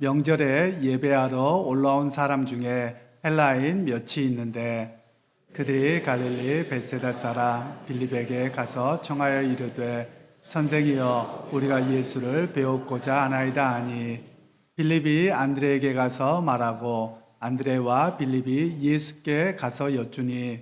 명절에 예배하러 올라온 사람 중에 헬라인 몇이 있는데 그들이 갈릴리 베세다 사람 빌립에게 가서 청하여 이르되 선생이여 우리가 예수를 배웠고자 하나이다 하니 빌립이 안드레에게 가서 말하고 안드레와 빌립이 예수께 가서 여쭈니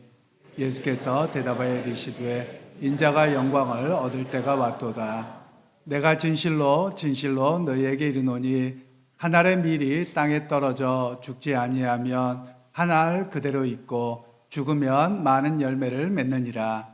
예수께서 대답하여 이르시되 인자가 영광을 얻을 때가 왔도다. 내가 진실로 진실로 너희에게 이르노니 한 알의 밀이 땅에 떨어져 죽지 아니하면 한 알 그대로 있고 죽으면 많은 열매를 맺느니라.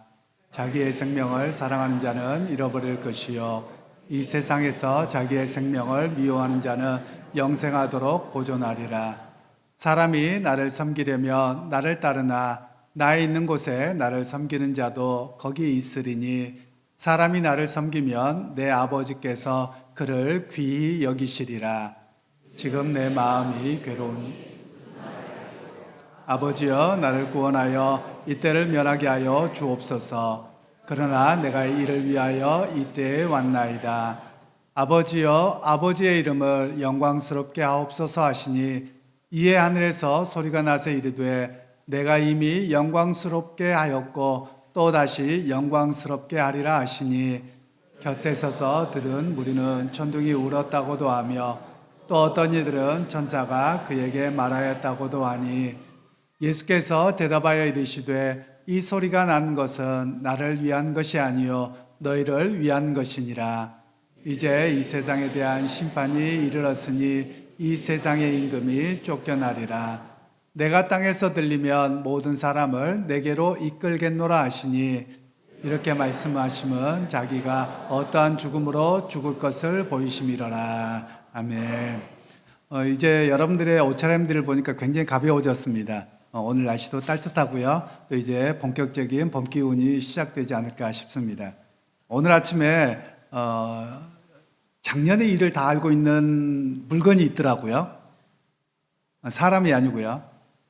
자기의 생명을 사랑하는 자는 잃어버릴 것이요. 이 세상에서 자기의 생명을 미워하는 자는 영생하도록 보존하리라. 사람이 나를 섬기려면 나를 따르나 나의 있는 곳에 나를 섬기는 자도 거기 있으리니 사람이 나를 섬기면 내 아버지께서 그를 귀히 여기시리라 지금 내 마음이 괴로우니 아버지여 나를 구원하여 이때를 면하게 하여 주옵소서. 그러나 내가 이를 위하여 이때에 왔나이다. 아버지여 아버지의 이름을 영광스럽게 하옵소서 하시니 이에 하늘에서 소리가 나서 이르되 내가 이미 영광스럽게 하였고 또 다시 영광스럽게 하리라 하시니 곁에 서서 들은 무리는 천둥이 울었다고도 하며 또 어떤 이들은 천사가 그에게 말하였다고도 하니 예수께서 대답하여 이르시되 이 소리가 난 것은 나를 위한 것이 아니요 너희를 위한 것이니라. 이제 이 세상에 대한 심판이 이르렀으니 이 세상의 임금이 쫓겨나리라. 내가 땅에서 들리면 모든 사람을 내게로 이끌겠노라 하시니 이렇게 말씀하시면 자기가 어떠한 죽음으로 죽을 것을 보이심이로라 아멘. 어, 이제 여러분들의 옷차림들을 보니까 굉장히 가벼워졌습니다. 어, 오늘 날씨도 따뜻하고요. 또 이제 본격적인 봄 기운이 시작되지 않을까 싶습니다. 오늘 아침에 어, 작년의 일을 다 알고 있는 물건이 있더라고요. 어, 사람이 아니고요.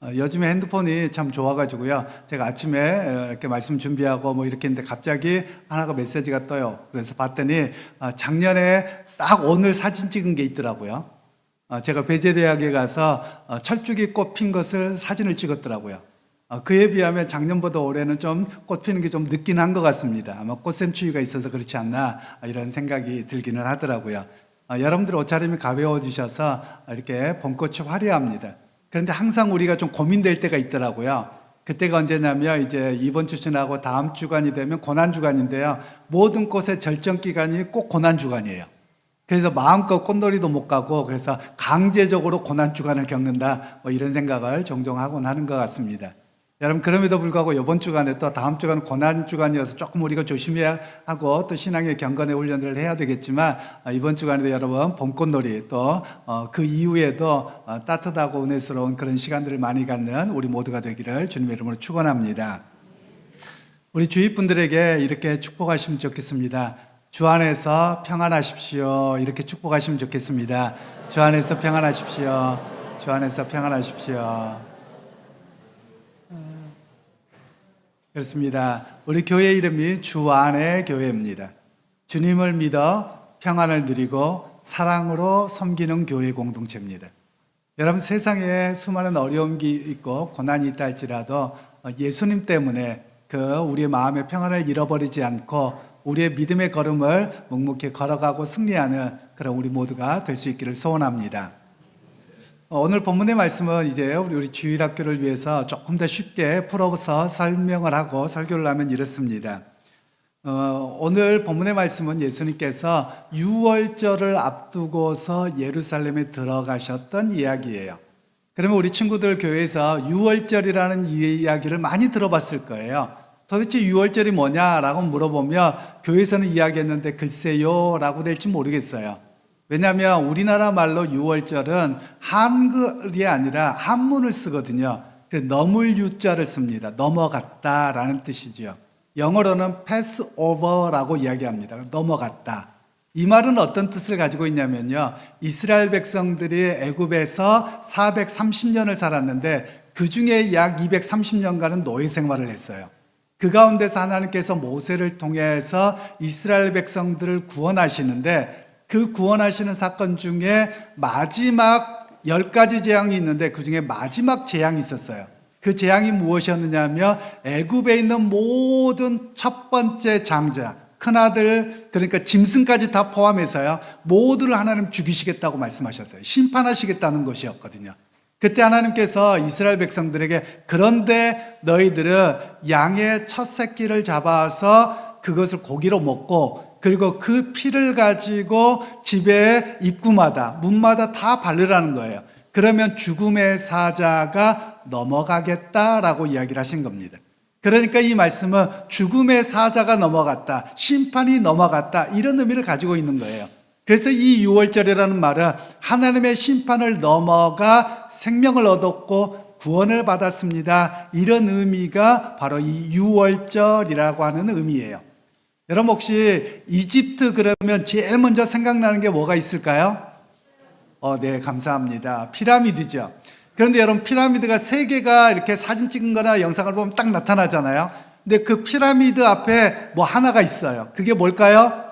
어, 요즘에 핸드폰이 참 좋아가지고요. 제가 아침에 어, 이렇게 말씀 준비하고 뭐 이렇게 했는데 갑자기 하나가 메시지가 떠요. 그래서 봤더니 어, 작년에 딱 오늘 사진 찍은 게 있더라고요. 어, 제가 배제대학에 가서 어, 철쭉이 꽃 핀 것을 사진을 찍었더라고요. 어, 그에 비하면 작년보다 올해는 좀 꽃 피는 게 좀 늦긴 한 것 같습니다. 아마 꽃샘추위가 있어서 그렇지 않나 어, 이런 생각이 들기는 하더라고요. 어, 여러분들 옷차림이 가벼워지셔서 이렇게 봄꽃이 화려합니다. 그런데 항상 우리가 좀 고민될 때가 있더라고요. 그때가 언제냐면 이제 이번 주 지나고 다음 주간이 되면 고난 주간인데요. 모든 꽃의 절정 기간이 꼭 고난 주간이에요. 그래서 마음껏 꽃놀이도 못 가고 그래서 강제적으로 고난 주간을 겪는다 뭐 이런 생각을 종종 하곤 하는 것 같습니다. 여러분 그럼에도 불구하고 이번 주간에 또 다음 주간 고난 주간이어서 조금 우리가 조심해야 하고 또 신앙의 경건의 훈련들을 해야 되겠지만 아, 이번 주간에도 여러분 봄꽃놀이 또 그 이후에도 어, 따뜻하고 은혜스러운 그런 시간들을 많이 갖는 우리 모두가 되기를 주님의 이름으로 축원합니다. 우리 주위 분들에게 이렇게 축복하시면 좋겠습니다. 주 안에서 평안하십시오. 이렇게 축복하시면 좋겠습니다. 주 안에서 평안하십시오. 주 안에서 평안하십시오. 그렇습니다. 우리 교회 이름이 주 안의 교회입니다. 주님을 믿어 평안을 누리고 사랑으로 섬기는 교회 공동체입니다. 여러분 세상에 수많은 어려움이 있고 고난이 있다 할지라도 예수님 때문에 그 우리의 마음의 평안을 잃어버리지 않고 우리의 믿음의 걸음을 묵묵히 걸어가고 승리하는 그런 우리 모두가 될 수 있기를 소원합니다. 어, 오늘 본문의 말씀은 이제 우리, 주일학교를 위해서 조금 더 쉽게 풀어서 설명을 하고 설교를 하면 이렇습니다. 어, 오늘 본문의 말씀은 예수님께서 유월절을 앞두고서 예루살렘에 들어가셨던 이야기예요. 그러면 우리 친구들 교회에서 유월절이라는 이야기를 많이 들어봤을 거예요. 도대체 유월절이 뭐냐라고 물어보면 교회에서는 이야기했는데 글쎄요 라고 될지 모르겠어요. 왜냐하면 우리나라 말로 유월절은 한글이 아니라 한문을 쓰거든요. 그래서 넘을 유자를 씁니다. 넘어갔다라는 뜻이죠. 영어로는 pass over라고 이야기합니다. 넘어갔다. 이 말은 어떤 뜻을 가지고 있냐면요. 이스라엘 백성들이 애굽에서 430년을 살았는데 그 중에 약 230년간은 노예 생활을 했어요. 그 가운데서 하나님께서 모세를 통해서 이스라엘 백성들을 구원하시는데 그 구원하시는 사건 중에 마지막 열 가지 재앙이 있는데 그 중에 마지막 재앙이 있었어요. 그 재앙이 무엇이었느냐면 애굽에 있는 모든 첫 번째 장자, 큰 아들 그러니까 짐승까지 다 포함해서요 모두를 하나님 죽이시겠다고 말씀하셨어요. 심판하시겠다는 것이었거든요. 그때 하나님께서 이스라엘 백성들에게 그런데 너희들은 양의 첫 새끼를 잡아서 그것을 고기로 먹고 그리고 그 피를 가지고 집의 입구마다 문마다 다 바르라는 거예요. 그러면 죽음의 사자가 넘어가겠다라고 이야기를 하신 겁니다. 그러니까 이 말씀은 죽음의 사자가 넘어갔다, 심판이 넘어갔다 이런 의미를 가지고 있는 거예요. 그래서 이 6월절이라는 말은 하나님의 심판을 넘어가 생명을 얻었고 구원을 받았습니다. 이런 의미가 바로 이 6월절이라고 하는 의미예요. 여러분 혹시 이집트 그러면 제일 먼저 생각나는 게 뭐가 있을까요? 어, 네, 감사합니다. 피라미드죠. 그런데 여러분 피라미드가 세 개가 이렇게 사진 찍은 거나 영상을 보면 딱 나타나잖아요. 근데 그 피라미드 앞에 뭐 하나가 있어요. 그게 뭘까요?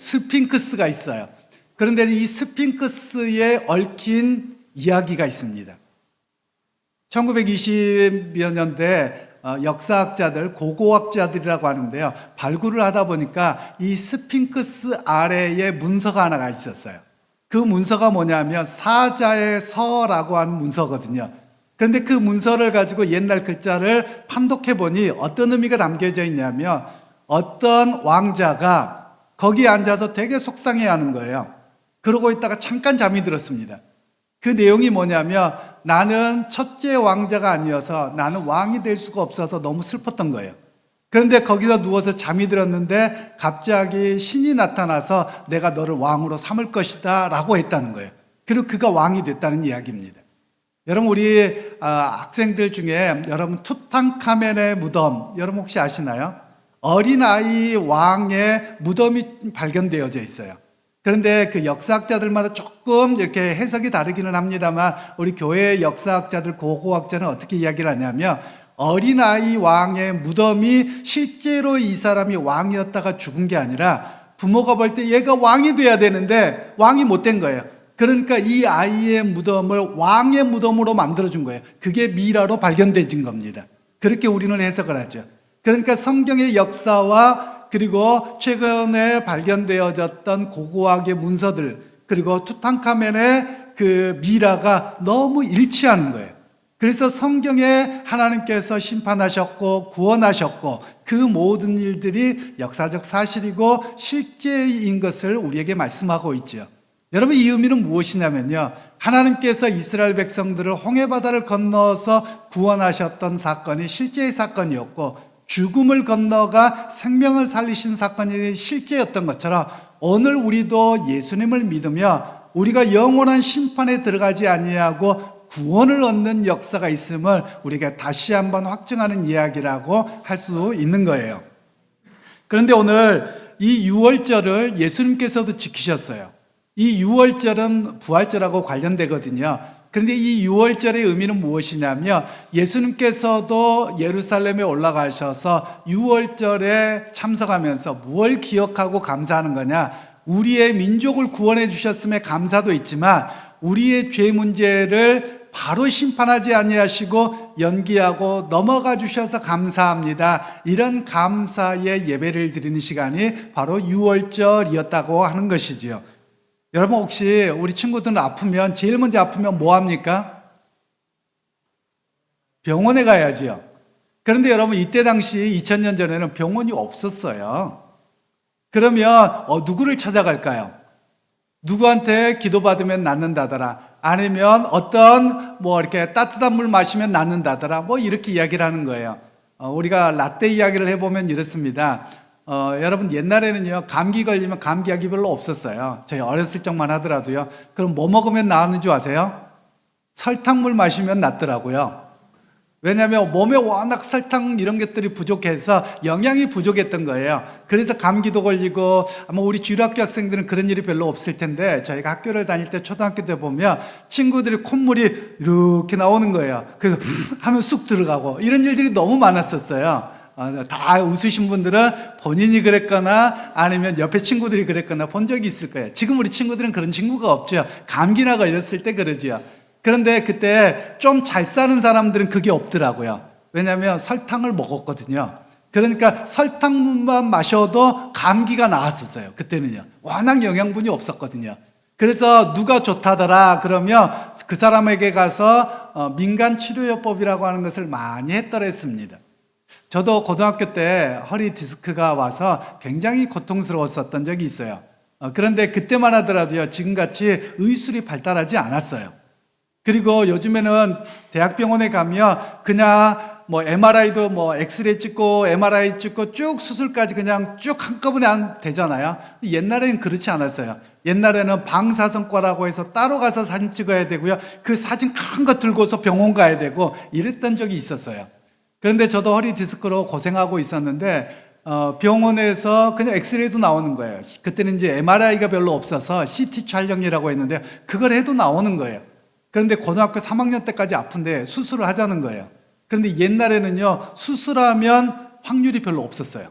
스핑크스가 있어요. 그런데 이 스핑크스에 얽힌 이야기가 있습니다. 1920여 년대 어, 역사학자들, 고고학자들이라고 하는데요. 발굴을 하다 보니까 이 스핑크스 아래에 문서가 하나가 있었어요. 그 문서가 뭐냐면 사자의 서라고 하는 문서거든요. 그런데 그 문서를 가지고 옛날 글자를 판독해 보니 어떤 의미가 담겨져 있냐면 어떤 왕자가 거기 앉아서 되게 속상해 하는 거예요. 그러고 있다가 잠깐 잠이 들었습니다. 그 내용이 뭐냐면 나는 첫째 왕자가 아니어서 나는 왕이 될 수가 없어서 너무 슬펐던 거예요. 그런데 거기서 누워서 잠이 들었는데 갑자기 신이 나타나서 내가 너를 왕으로 삼을 것이다 라고 했다는 거예요. 그리고 그가 왕이 됐다는 이야기입니다. 여러분 우리 아, 학생들 중에 여러분 투탕카멘의 무덤 여러분 혹시 아시나요? 어린아이 왕의 무덤이 발견되어져 있어요. 그런데 그 역사학자들마다 조금 이렇게 해석이 다르기는 합니다만 우리 교회 역사학자들 고고학자는 어떻게 이야기를 하냐면 어린아이 왕의 무덤이 실제로 이 사람이 왕이었다가 죽은 게 아니라 부모가 볼 때 얘가 왕이 돼야 되는데 왕이 못 된 거예요. 그러니까 이 아이의 무덤을 왕의 무덤으로 만들어준 거예요. 그게 미라로 발견된 겁니다. 그렇게 우리는 해석을 하죠. 그러니까 성경의 역사와 그리고 최근에 발견되어졌던 고고학의 문서들 그리고 투탕카멘의 그 미라가 너무 일치하는 거예요. 그래서 성경에 하나님께서 심판하셨고 구원하셨고 그 모든 일들이 역사적 사실이고 실제인 것을 우리에게 말씀하고 있죠. 여러분 이 의미는 무엇이냐면요. 하나님께서 이스라엘 백성들을 홍해 바다를 건너서 구원하셨던 사건이 실제의 사건이었고 죽음을 건너가 생명을 살리신 사건이 실제였던 것처럼 오늘 우리도 예수님을 믿으며 우리가 영원한 심판에 들어가지 아니하고 구원을 얻는 역사가 있음을 우리가 다시 한번 확증하는 이야기라고 할 수 있는 거예요. 그런데 오늘 이 6월절을 예수님께서도 지키셨어요. 이 6월절은 부활절하고 관련되거든요. 그런데 이 6월절의 의미는 무엇이냐면 예수님께서도 예루살렘에 올라가셔서 6월절에 참석하면서 무엇을 기억하고 감사하는 거냐? 우리의 민족을 구원해 주셨음에 감사도 있지만 우리의 죄 문제를 바로 심판하지 아니하시고 연기하고 넘어가 주셔서 감사합니다. 이런 감사의 예배를 드리는 시간이 바로 6월절이었다고 하는 것이지요. 여러분 혹시 우리 친구들은 아프면 제일 먼저 아프면 뭐 합니까? 병원에 가야지요. 그런데 여러분 이때 당시 2000년 전에는 병원이 없었어요. 그러면 어, 누구를 찾아갈까요? 누구한테 기도받으면 낫는다더라. 아니면 어떤 뭐 이렇게 따뜻한 물 마시면 낫는다더라. 뭐 이렇게 이야기를 하는 거예요. 어, 우리가 라떼 이야기를 해보면 이렇습니다. 어, 여러분 옛날에는요 감기 걸리면 감기약이 별로 없었어요. 저희 어렸을 적만 하더라도요. 그럼 뭐 먹으면 나았는 줄 아세요? 설탕물 마시면 낫더라고요. 왜냐하면 몸에 워낙 설탕 이런 것들이 부족해서 영양이 부족했던 거예요. 그래서 감기도 걸리고 아마 우리 주일학교 학생들은 그런 일이 별로 없을 텐데 저희가 학교를 다닐 때 초등학교 때 보면 친구들이 콧물이 이렇게 나오는 거예요. 그래서 하면 쑥 들어가고 이런 일들이 너무 많았었어요. 어, 다 웃으신 분들은 본인이 그랬거나 아니면 옆에 친구들이 그랬거나 본 적이 있을 거예요. 지금 우리 친구들은 그런 친구가 없죠. 감기나 걸렸을 때 그러죠. 그런데 그때 좀 잘 사는 사람들은 그게 없더라고요. 왜냐하면 설탕을 먹었거든요. 그러니까 설탕만 마셔도 감기가 나았었어요. 그때는요. 워낙 영양분이 없었거든요. 그래서 누가 좋다더라 그러면 그 사람에게 가서 어, 민간 치료요법이라고 하는 것을 많이 했더랬습니다. 저도 고등학교 때 허리 디스크가 와서 굉장히 고통스러웠었던 적이 있어요. 어, 그런데 그때만 하더라도요, 지금같이 의술이 발달하지 않았어요. 그리고 요즘에는 대학병원에 가면 그냥 뭐 MRI도 뭐 엑스레이 찍고 MRI 찍고 쭉 수술까지 그냥 쭉 한꺼번에 안 되잖아요. 옛날에는 그렇지 않았어요. 옛날에는 방사선과라고 해서 따로 가서 사진 찍어야 되고요. 그 사진 큰 거 들고서 병원 가야 되고 이랬던 적이 있었어요. 그런데 저도 허리 디스크로 고생하고 있었는데 어, 병원에서 그냥 엑스레이도 나오는 거예요. 그때는 이제 MRI가 별로 없어서 CT 촬영이라고 했는데 그걸 해도 나오는 거예요. 그런데 고등학교 3학년 때까지 아픈데 수술을 하자는 거예요. 그런데 옛날에는요, 수술하면 확률이 별로 없었어요.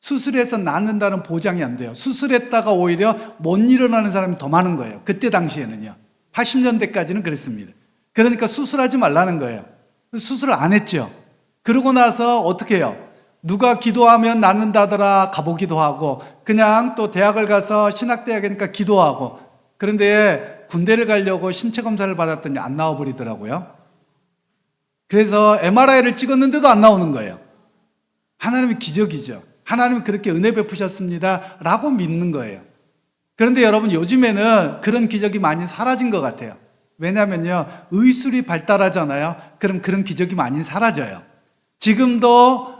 수술해서 낫는다는 보장이 안 돼요. 수술했다가 오히려 못 일어나는 사람이 더 많은 거예요. 그때 당시에는요. 80년대까지는 그랬습니다. 그러니까 수술하지 말라는 거예요. 수술을 안 했죠. 그러고 나서 어떻게 해요? 누가 기도하면 낫는다더라 가보기도 하고 그냥 또 대학을 가서 신학대학이니까 기도하고 그런데 군대를 가려고 신체 검사를 받았더니 안 나와 버리더라고요. 그래서 MRI를 찍었는데도 안 나오는 거예요. 하나님의 기적이죠. 하나님이 그렇게 은혜 베푸셨습니다. 라고 믿는 거예요. 그런데 여러분 요즘에는 그런 기적이 많이 사라진 것 같아요. 왜냐면요. 의술이 발달하잖아요. 그럼 그런 기적이 많이 사라져요. 지금도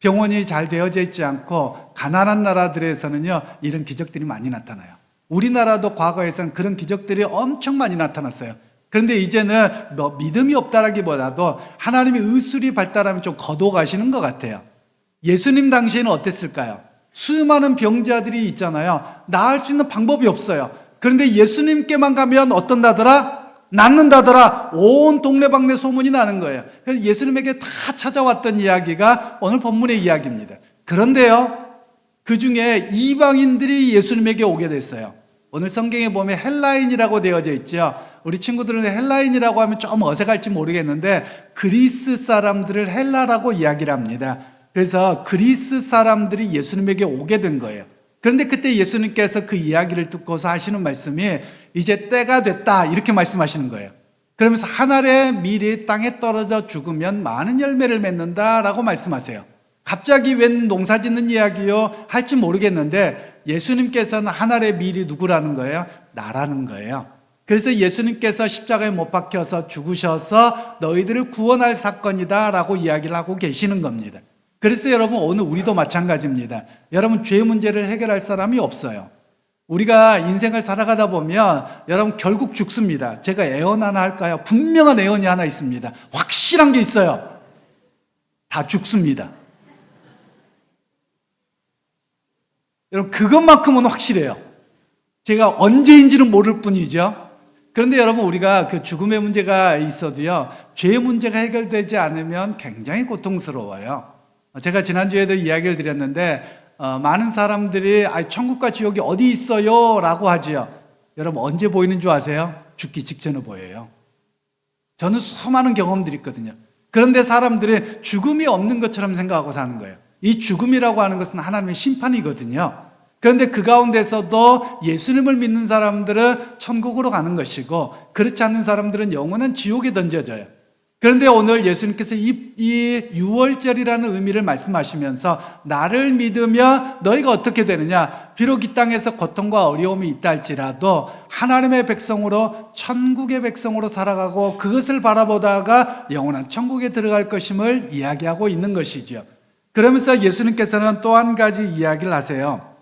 병원이 잘 되어져 있지 않고 가난한 나라들에서는요. 이런 기적들이 많이 나타나요. 우리나라도 과거에서는 그런 기적들이 엄청 많이 나타났어요. 그런데 이제는 뭐 믿음이 없다라기보다도 하나님의 의술이 발달하면 좀 거둬가시는 것 같아요. 예수님 당시에는 어땠을까요? 수많은 병자들이 있잖아요. 나을 수 있는 방법이 없어요. 그런데 예수님께만 가면 어떤다더라? 낫는다더라. 온 동네방네 소문이 나는 거예요. 그래서 예수님에게 다 찾아왔던 이야기가 오늘 본문의 이야기입니다. 그런데요, 그 중에 이방인들이 예수님에게 오게 됐어요. 오늘 성경에 보면 헬라인이라고 되어져 있죠. 우리 친구들은 헬라인이라고 하면 좀 어색할지 모르겠는데 그리스 사람들을 헬라라고 이야기를 합니다. 그래서 그리스 사람들이 예수님에게 오게 된 거예요. 그런데 그때 예수님께서 그 이야기를 듣고서 하시는 말씀이 이제 때가 됐다 이렇게 말씀하시는 거예요. 그러면서 한 알의 밀이 땅에 떨어져 죽으면 많은 열매를 맺는다라고 말씀하세요. 갑자기 웬 농사 짓는 이야기요? 할지 모르겠는데 예수님께서는 한 알의 밀이 누구라는 거예요? 나라는 거예요. 그래서 예수님께서 십자가에 못 박혀서 죽으셔서 너희들을 구원할 사건이다라고 이야기를 하고 계시는 겁니다. 그래서 여러분 오늘 우리도 마찬가지입니다. 여러분 죄 문제를 해결할 사람이 없어요. 우리가 인생을 살아가다 보면 여러분 결국 죽습니다. 제가 애언 하나 할까요? 분명한 애언이 하나 있습니다. 확실한 게 있어요. 다 죽습니다. 여러분 그것만큼은 확실해요. 제가 언제인지는 모를 뿐이죠. 그런데 여러분 우리가 그 죽음의 문제가 있어도요. 죄 문제가 해결되지 않으면 굉장히 고통스러워요. 제가 지난주에도 이야기를 드렸는데 어, 많은 사람들이 아, 천국과 지옥이 어디 있어요? 라고 하지요. 여러분 언제 보이는 줄 아세요? 죽기 직전에 보여요. 저는 수많은 경험들이 있거든요. 그런데 사람들이 죽음이 없는 것처럼 생각하고 사는 거예요. 이 죽음이라고 하는 것은 하나님의 심판이거든요. 그런데 그 가운데서도 예수님을 믿는 사람들은 천국으로 가는 것이고 그렇지 않는 사람들은 영원한 지옥에 던져져요. 그런데 오늘 예수님께서 이, 이 6월절이라는 의미를 말씀하시면서 나를 믿으며 너희가 어떻게 되느냐? 비록 이 땅에서 고통과 어려움이 있다 할지라도 하나님의 백성으로 천국의 백성으로 살아가고 그것을 바라보다가 영원한 천국에 들어갈 것임을 이야기하고 있는 것이죠. 그러면서 예수님께서는 또 한 가지 이야기를 하세요.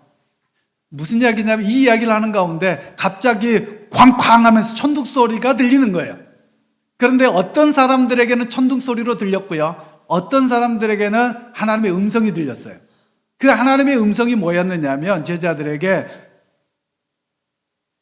무슨 이야기냐면 이 이야기를 하는 가운데 갑자기 쾅쾅 하면서 천둥 소리가 들리는 거예요. 그런데 어떤 사람들에게는 천둥 소리로 들렸고요. 어떤 사람들에게는 하나님의 음성이 들렸어요. 그 하나님의 음성이 뭐였느냐면 제자들에게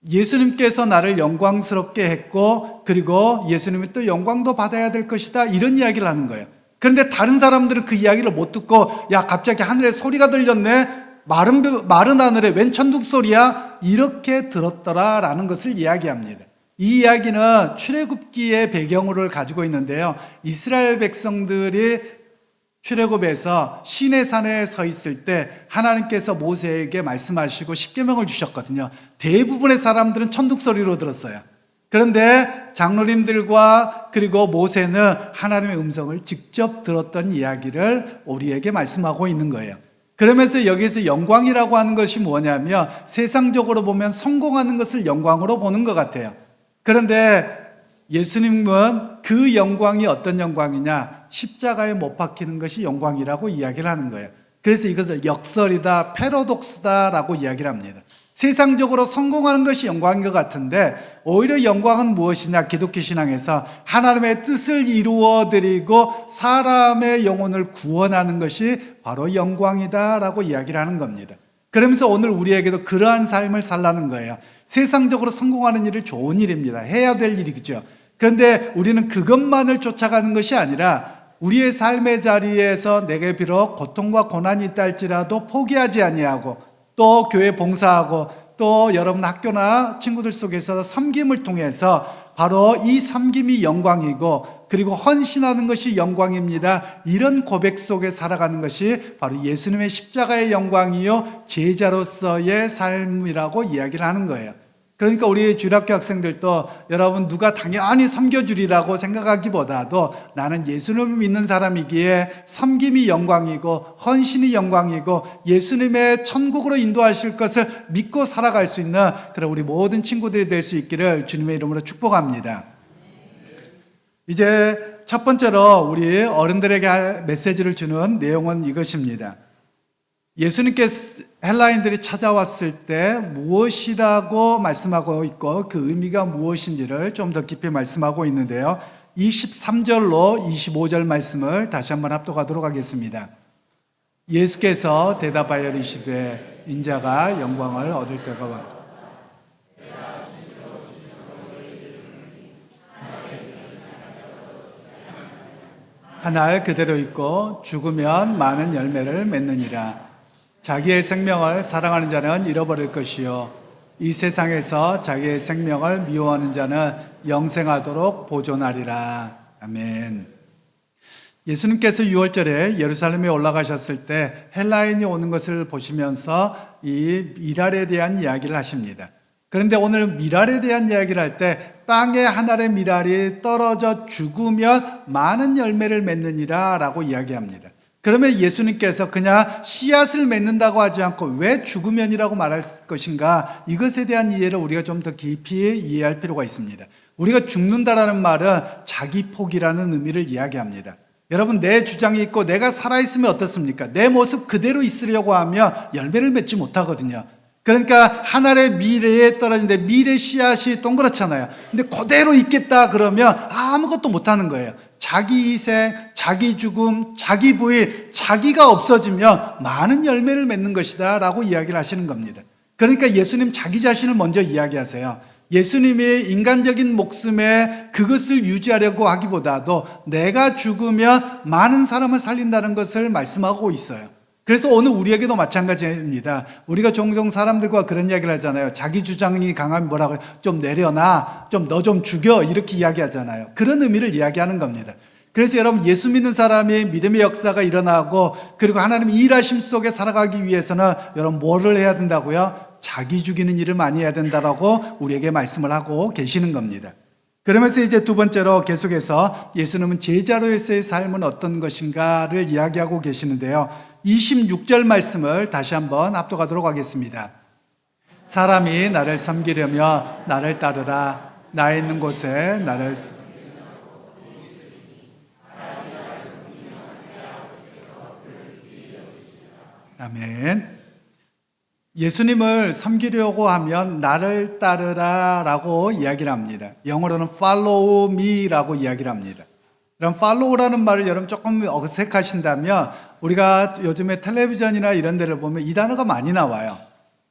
예수님께서 나를 영광스럽게 했고 그리고 예수님이 또 영광도 받아야 될 것이다 이런 이야기를 하는 거예요. 그런데 다른 사람들은 그 이야기를 못 듣고 야 갑자기 하늘에 소리가 들렸네 마른 벼- 마른 하늘에 웬 천둥 소리야 이렇게 들었더라라는 것을 이야기합니다. 이 이야기는 출애굽기의 배경으로 가지고 있는데요. 이스라엘 백성들이 출애굽에서 시내 산에 서 있을 때 하나님께서 모세에게 말씀하시고 십계명을 주셨거든요. 대부분의 사람들은 천둥 소리로 들었어요. 그런데 장로님들과 그리고 모세는 하나님의 음성을 직접 들었던 이야기를 우리에게 말씀하고 있는 거예요. 그러면서 여기서 영광이라고 하는 것이 뭐냐면 세상적으로 보면 성공하는 것을 영광으로 보는 것 같아요. 그런데 예수님은 그 영광이 어떤 영광이냐? 십자가에 못 박히는 것이 영광이라고 이야기를 하는 거예요. 그래서 이것을 역설이다, 패러독스다라고 이야기를 합니다. 세상적으로 성공하는 것이 영광인 것 같은데 오히려 영광은 무엇이냐? 기독교 신앙에서 하나님의 뜻을 이루어 드리고 사람의 영혼을 구원하는 것이 바로 영광이다라고 이야기를 하는 겁니다. 그러면서 오늘 우리에게도 그러한 삶을 살라는 거예요. 세상적으로 성공하는 일이 좋은 일입니다. 해야 될 일이죠. 그런데 우리는 그것만을 쫓아가는 것이 아니라 우리의 삶의 자리에서 내게 비록 고통과 고난이 있다 할지라도 포기하지 아니하고 또 교회 봉사하고 또 여러분 학교나 친구들 속에서 섬김을 통해서 바로 이 섬김이 영광이고 그리고 헌신하는 것이 영광입니다. 이런 고백 속에 살아가는 것이 바로 예수님의 십자가의 영광이요 제자로서의 삶이라고 이야기를 하는 거예요. 그러니까 우리 주일학교 학생들도 여러분 누가 당연히 섬겨주리라고 생각하기보다도 나는 예수님을 믿는 사람이기에 섬김이 영광이고 헌신이 영광이고 예수님의 천국으로 인도하실 것을 믿고 살아갈 수 있는 그런 우리 모든 친구들이 될 수 있기를 주님의 이름으로 축복합니다. 이제 첫 번째로 우리 어른들에게 메시지를 주는 내용은 이것입니다. 예수님께서 헬라인들이 찾아왔을 때 무엇이라고 말씀하고 있고 그 의미가 무엇인지를 좀 더 깊이 말씀하고 있는데요. 23절로 25절 말씀을 다시 한번 합독하도록 하겠습니다. 예수께서 대답하여 이르시되 인자가 영광을 얻을 때가 왔 하날 그대로 있고 죽으면 많은 열매를 맺느니라. 자기의 생명을 사랑하는 자는 잃어버릴 것이요. 이 세상에서 자기의 생명을 미워하는 자는 영생하도록 보존하리라. 아멘. 예수님께서 6월절에 예루살렘에 올라가셨을 때 헬라인이 오는 것을 보시면서 이 미랄에 대한 이야기를 하십니다. 그런데 오늘 미랄에 대한 이야기를 할 때 땅에 하나의 미랄이 떨어져 죽으면 많은 열매를 맺느니라 라고 이야기합니다. 그러면 예수님께서 그냥 씨앗을 맺는다고 하지 않고 왜 죽으면이라고 말할 것인가 이것에 대한 이해를 우리가 좀 더 깊이 이해할 필요가 있습니다. 우리가 죽는다라는 말은 자기 포기라는 의미를 이야기합니다. 여러분 내 주장이 있고 내가 살아있으면 어떻습니까? 내 모습 그대로 있으려고 하면 열매를 맺지 못하거든요. 그러니까 하늘의 미래에 떨어진데 미래 씨앗이 동그랗잖아요. 근데 그대로 있겠다 그러면 아무것도 못하는 거예요. 자기 희생, 자기 죽음, 자기 부위, 자기가 없어지면 많은 열매를 맺는 것이다 라고 이야기를 하시는 겁니다. 그러니까 예수님 자기 자신을 먼저 이야기하세요. 예수님이 인간적인 목숨에 그것을 유지하려고 하기보다도 내가 죽으면 많은 사람을 살린다는 것을 말씀하고 있어요. 그래서 오늘 우리에게도 마찬가지입니다. 우리가 종종 사람들과 그런 이야기를 하잖아요. 자기 주장이 강하면 뭐라고 그래? 좀 내려놔. 좀 너 좀 죽여. 이렇게 이야기하잖아요. 그런 의미를 이야기하는 겁니다. 그래서 여러분 예수 믿는 사람이 믿음의 역사가 일어나고 그리고 하나님 일하심 속에 살아가기 위해서는 여러분 뭐를 해야 된다고요? 자기 죽이는 일을 많이 해야 된다라고 우리에게 말씀을 하고 계시는 겁니다. 그러면서 이제 두 번째로 계속해서 예수님은 제자로서의 삶은 어떤 것인가를 이야기하고 계시는데요. 26절 말씀을 다시 한번 압도하도록 하겠습니다. 사람이 나를 섬기려며 나를 따르라. 나 있는 곳에 나를 아멘. 예수님을 섬기려고 하면 나를 따르라라고 이야기를 합니다. 영어로는 follow me라고 이야기를 합니다. 그럼 follow라는 말을 여러분 조금 어색하신다면 우리가 요즘에 텔레비전이나 이런 데를 보면 이 단어가 많이 나와요.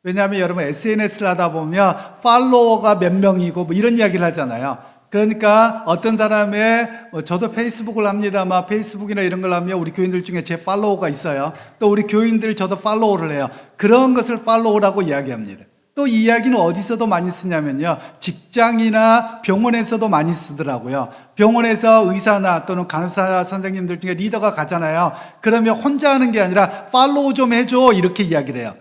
왜냐하면 여러분 SNS를 하다 보면 팔로워가 몇 명이고 뭐 이런 이야기를 하잖아요. 그러니까 어떤 사람의 어, 저도 페이스북을 합니다만 페이스북이나 이런 걸 하면 우리 교인들 중에 제 팔로워가 있어요. 또 우리 교인들 저도 팔로우를 해요. 그런 것을 팔로우라고 이야기합니다. 또 이 이야기는 어디서도 많이 쓰냐면요. 직장이나 병원에서도 많이 쓰더라고요. 병원에서 의사나 또는 간호사 선생님들 중에 리더가 가잖아요. 그러면 혼자 하는 게 아니라 팔로우 좀 해줘 이렇게 이야기를 해요.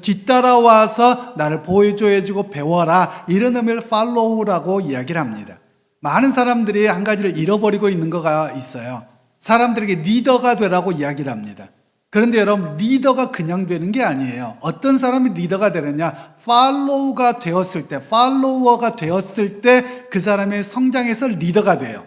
뒤따라와서 나를 보여줘해주고 배워라 이런 의미를 팔로우라고 이야기를 합니다. 많은 사람들이 한 가지를 잃어버리고 있는 거가 있어요. 사람들에게 리더가 되라고 이야기를 합니다. 그런데 여러분 리더가 그냥 되는 게 아니에요. 어떤 사람이 리더가 되느냐? 팔로우가 되었을 때, 팔로워가 되었을 때 그 사람의 성장해서 리더가 돼요.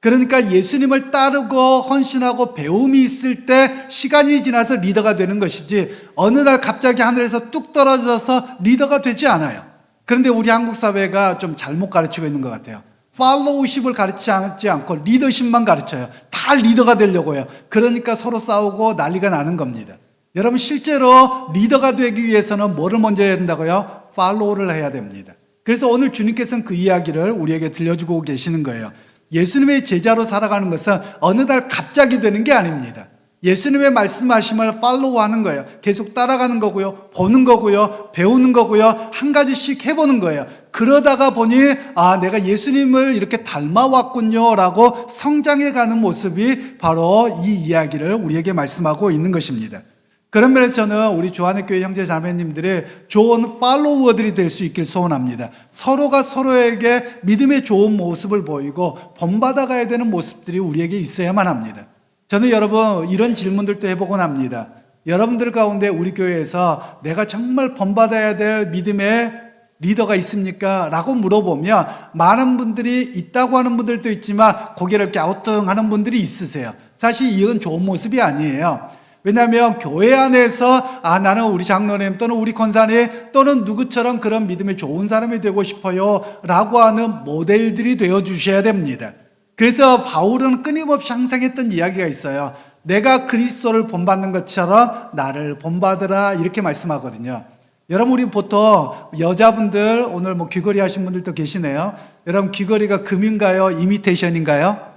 그러니까 예수님을 따르고 헌신하고 배움이 있을 때 시간이 지나서 리더가 되는 것이지 어느 날 갑자기 하늘에서 뚝 떨어져서 리더가 되지 않아요. 그런데 우리 한국 사회가 좀 잘못 가르치고 있는 것 같아요. 팔로우십을 가르치지 않고 리더십만 가르쳐요. 다 리더가 되려고 해요. 그러니까 서로 싸우고 난리가 나는 겁니다. 여러분 실제로 리더가 되기 위해서는 뭐를 먼저 해야 된다고요? 팔로우를 해야 됩니다. 그래서 오늘 주님께서는 그 이야기를 우리에게 들려주고 계시는 거예요. 예수님의 제자로 살아가는 것은 어느 날 갑자기 되는 게 아닙니다. 예수님의 말씀하심을 팔로우하는 거예요. 계속 따라가는 거고요. 보는 거고요. 배우는 거고요. 한 가지씩 해보는 거예요. 그러다가 보니 아 내가 예수님을 이렇게 닮아왔군요라고 성장해가는 모습이 바로 이 이야기를 우리에게 말씀하고 있는 것입니다. 그런 면에서 저는 우리 조한의 교회 형제 자매님들이 좋은 팔로워들이 될 수 있길 소원합니다. 서로가 서로에게 믿음의 좋은 모습을 보이고 본받아가야 되는 모습들이 우리에게 있어야만 합니다. 저는 여러분 이런 질문들도 해보곤 합니다. 여러분들 가운데 우리 교회에서 내가 정말 본받아야 될 믿음의 리더가 있습니까? 라고 물어보면 많은 분들이 있다고 하는 분들도 있지만 고개를 갸우뚱 하는 분들이 있으세요. 사실 이건 좋은 모습이 아니에요. 왜냐하면 교회 안에서 아 나는 우리 장로님 또는 우리 권사님 또는 누구처럼 그런 믿음의 좋은 사람이 되고 싶어요 라고 하는 모델들이 되어 주셔야 됩니다. 그래서 바울은 끊임없이 항상 했던 이야기가 있어요. 내가 그리스도를 본받는 것처럼 나를 본받으라 이렇게 말씀하거든요. 여러분 우리 보통 여자분들 오늘 뭐 귀걸이 하신 분들도 계시네요. 여러분 귀걸이가 금인가요? 이미테이션인가요?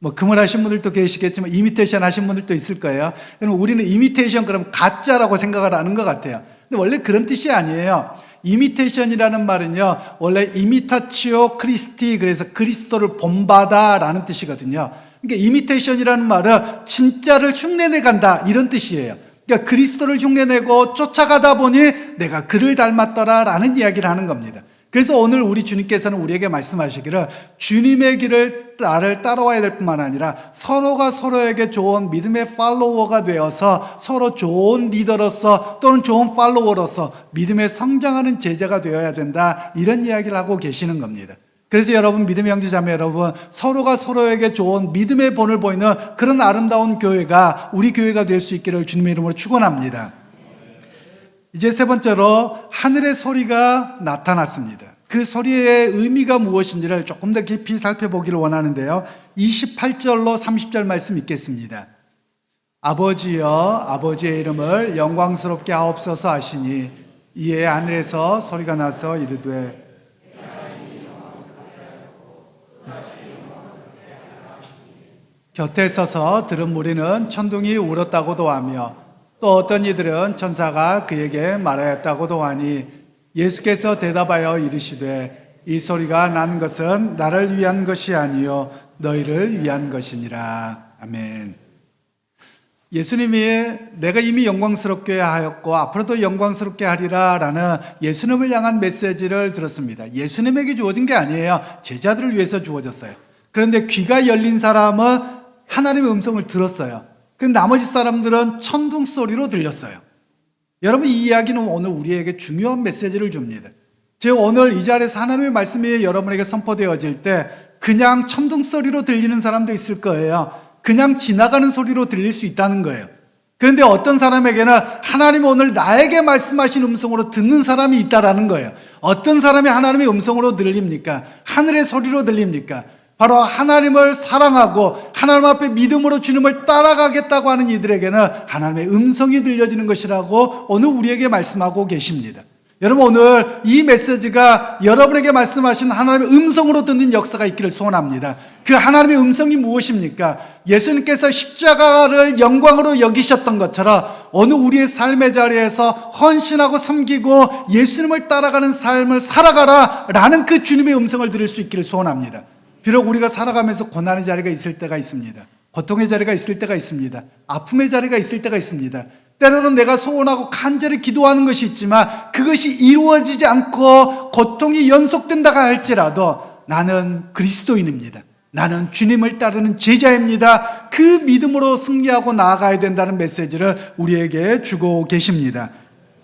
뭐 금을 하신 분들도 계시겠지만 이미테이션 하신 분들도 있을 거예요. 여러분 우리는 이미테이션 그럼 가짜라고 생각을 하는 것 같아요. 근데 원래 그런 뜻이 아니에요. 이미테이션이라는 말은요. 원래 이미타치오 크리스티 그래서 그리스도를 본받아 라는 뜻이거든요. 그러니까 이미테이션이라는 말은 진짜를 흉내내 간다 이런 뜻이에요. 그러니까 그리스도를 흉내내고 쫓아가다 보니 내가 그를 닮았더라 라는 이야기를 하는 겁니다. 그래서 오늘 우리 주님께서는 우리에게 말씀하시기를 주님의 길을 나를 따라와야 될 뿐만 아니라 서로가 서로에게 좋은 믿음의 팔로워가 되어서 서로 좋은 리더로서 또는 좋은 팔로워로서 믿음에 성장하는 제자가 되어야 된다. 이런 이야기를 하고 계시는 겁니다. 그래서 여러분 믿음의 형제자매 여러분 서로가 서로에게 좋은 믿음의 본을 보이는 그런 아름다운 교회가 우리 교회가 될 수 있기를 주님의 이름으로 축원합니다. 이제 세 번째로 하늘의 소리가 나타났습니다. 그 소리의 의미가 무엇인지를 조금 더 깊이 살펴보기를 원하는데요. 28절로 30절 말씀 읽겠습니다. 아버지여 아버지의 이름을 영광스럽게 하옵소서 하시니 이에 하늘에서 소리가 나서 이르되 곁에 서서 들은 무리는 천둥이 울었다고도 하며 또 어떤 이들은 천사가 그에게 말하였다고도 하니 예수께서 대답하여 이르시되 이 소리가 난 것은 나를 위한 것이 아니요 너희를 위한 것이니라 아멘. 예수님이 내가 이미 영광스럽게 하였고 앞으로도 영광스럽게 하리라라는 예수님을 향한 메시지를 들었습니다. 예수님에게 주어진 게 아니에요. 제자들을 위해서 주어졌어요. 그런데 귀가 열린 사람은 하나님의 음성을 들었어요. 그 나머지 사람들은 천둥 소리로 들렸어요. 여러분 이 이야기는 오늘 우리에게 중요한 메시지를 줍니다. 즉 오늘 이 자리에서 하나님의 말씀이 여러분에게 선포되어질 때 그냥 천둥 소리로 들리는 사람도 있을 거예요. 그냥 지나가는 소리로 들릴 수 있다는 거예요. 그런데 어떤 사람에게는 하나님 오늘 나에게 말씀하신 음성으로 듣는 사람이 있다라는 거예요. 어떤 사람이 하나님의 음성으로 들립니까? 하늘의 소리로 들립니까? 바로 하나님을 사랑하고 하나님 앞에 믿음으로 주님을 따라가겠다고 하는 이들에게는 하나님의 음성이 들려지는 것이라고 오늘 우리에게 말씀하고 계십니다. 여러분 오늘 이 메시지가 여러분에게 말씀하신 하나님의 음성으로 듣는 역사가 있기를 소원합니다. 그 하나님의 음성이 무엇입니까? 예수님께서 십자가를 영광으로 여기셨던 것처럼 어느 우리의 삶의 자리에서 헌신하고 섬기고 예수님을 따라가는 삶을 살아가라 라는 그 주님의 음성을 들을 수 있기를 소원합니다. 비록 우리가 살아가면서 고난의 자리가 있을 때가 있습니다. 고통의 자리가 있을 때가 있습니다. 아픔의 자리가 있을 때가 있습니다. 때로는 내가 소원하고 간절히 기도하는 것이 있지만 그것이 이루어지지 않고 고통이 연속된다고 할지라도 나는 그리스도인입니다. 나는 주님을 따르는 제자입니다. 그 믿음으로 승리하고 나아가야 된다는 메시지를 우리에게 주고 계십니다.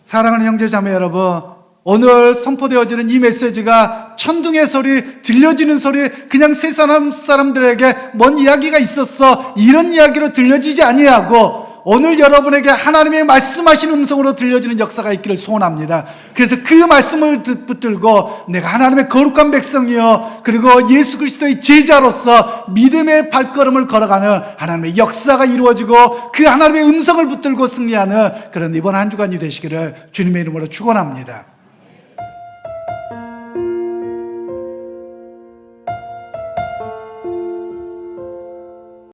사랑하는 형제 자매 여러분, 오늘 선포되어지는 이 메시지가 천둥의 소리, 들려지는 소리, 그냥 세 사람 사람들에게 뭔 이야기가 있었어 이런 이야기로 들려지지 아니하고 오늘 여러분에게 하나님의 말씀하신 음성으로 들려지는 역사가 있기를 소원합니다. 그래서 그 말씀을 듣- 붙들고 내가 하나님의 거룩한 백성이요 그리고 예수 그리스도의 제자로서 믿음의 발걸음을 걸어가는 하나님의 역사가 이루어지고 그 하나님의 음성을 붙들고 승리하는 그런 이번 한 주간이 되시기를 주님의 이름으로 축원합니다.